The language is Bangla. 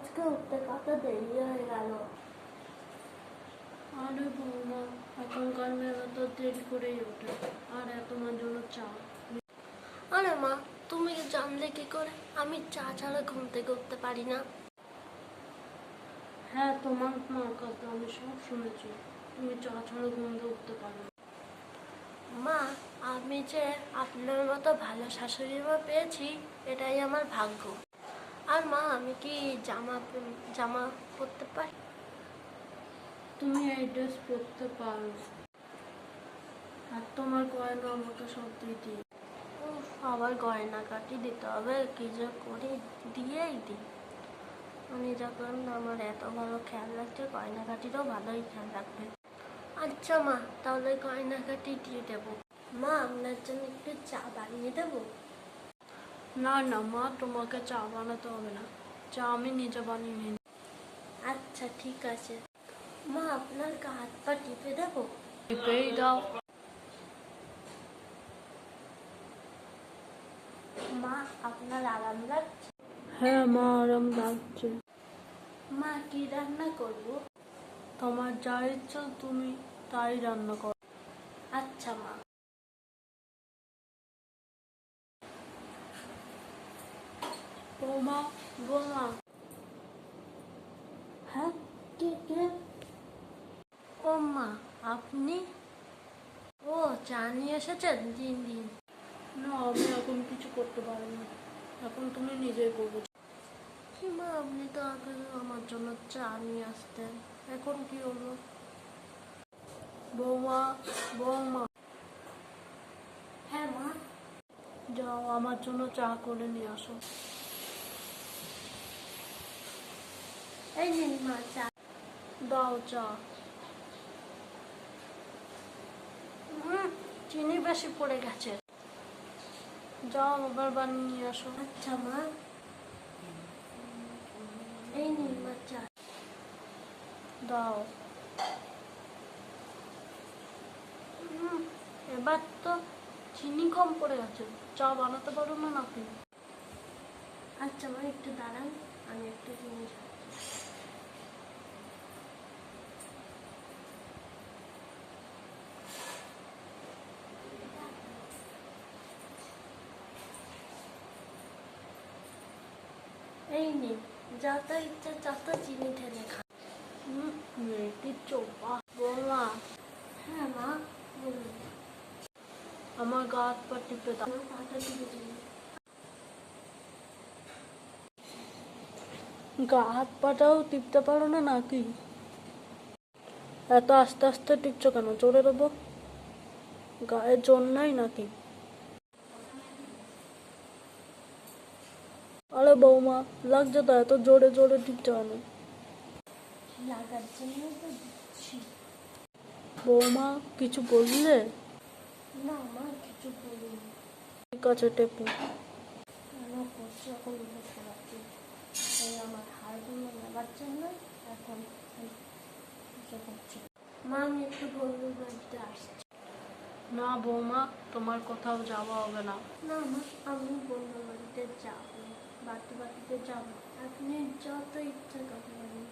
আজকে উঠতে কত দেরি হয়ে গেল আরে বৌমা এখনকার মেয়েরা তো দেরি করেই ওঠে আর এত তোমার জন্য চা আরে মা তুমি জানলে কি করে আমি চা ছাড়া ঘুম থেকে উঠতে পারি না হ্যাঁ তোমার মার কথা আমি সব শুনেছি তুমি চা ছাড়া ঘুম থেকে উঠতে পারো মা আমি যে আপনার মতো ভালো শাশুড়ি মা পেয়েছি এটাই আমার ভাগ্য আর মা আমি কি জামা জামা পরতে পারি? তুমি এই ড্রেস পরতে পারো। আর তোমার গয়না আমাকে সব দিয়ে দিই আবার গয়না কাটি দিতে হবে। কি যে করি? দিয়েই দিই উনি যখন আমার এত ভালো খেয়াল রাখছে গয়নাঘাটিরও ভালোই খেয়াল রাখবে। আচ্ছা মা তাহলে গয়না কাটি দিয়ে দেবো। মা আপনার জন্য একটু চা বানিয়ে দেবো? না না মা তোমাকে চা বানাতে হবে না। চা আমি নিজে বানিয়ে নিই। আচ্ছা ঠিক আছে। মা আপনার হাত পা টিপে দেবো? টিপেই দাও। মা আপনার আরাম লাগছে? হ্যাঁ মা আরাম লাগছে। মা কি রান্না করব? তোমার যা ইচ্ছা তুমি তাই রান্না করো। আচ্ছা মা। বৌমা বৌমা। হ্যাঁ কে কে? ও মা আপনি? ও চা নিয়ে এসেছেন? দিন দিন। না আমি এখন কিছু করতে পারি না এখন তুমি নিজেই করবে। মা আপনি তো আগে আমার জন্য চা নিয়ে আসতেন। এখন কি হলো? বৌমা বৌমা। হ্যাঁ মা। যাও আমার জন্য চা করে নিয়ে আসো। এই দাও চিনি বেশি পড়ে গেছে। যাও আবার বানিয়ে নিয়ে আসো। আচ্ছা মা। এই নিন মা চা। দাও। এবার তো চিনি কম পড়ে গেছে। চা বানাতে পারো না আপনি আচ্ছা মা, একটু দাঁড়ান। আমি একটু জিনিস এই নিন যত ইচ্ছে যত চিনি ঢেলে মেয়েটির চোপা বৌমা হ্যাঁ মা বলুন আমার গা হাত পা টিপে দাও পাটা টিপে দিন গা হাত পাটাও টিপতে পারো না নাকি এত আস্তে আস্তে টিপছো কেন জোরে দেবো গায়ে জোর নাই নাকি আরে বৌমা লাগছে তো এত জোরে জোরে টিপছো কেন লাগার জন্য তো দিচ্ছি। বৌমা কিছু বললে? না মা কিছু বলিনি। ঠিক আছে টেপু। আমার করছে? এখন উল্লেখ করাচ্ছি এই আমার হাড়গুলো নেবার জন্য এখন করছি। মা আমি একটু বন্ধুর বাড়িতে আসছি। না বৌমা তোমার কোথাও যাওয়া হবে না। না মা আমি বন্ধুর বাড়িতে যাব। বাড়িতে বাটিতে যাব। আপনি যত ইচ্ছা করতে পারেন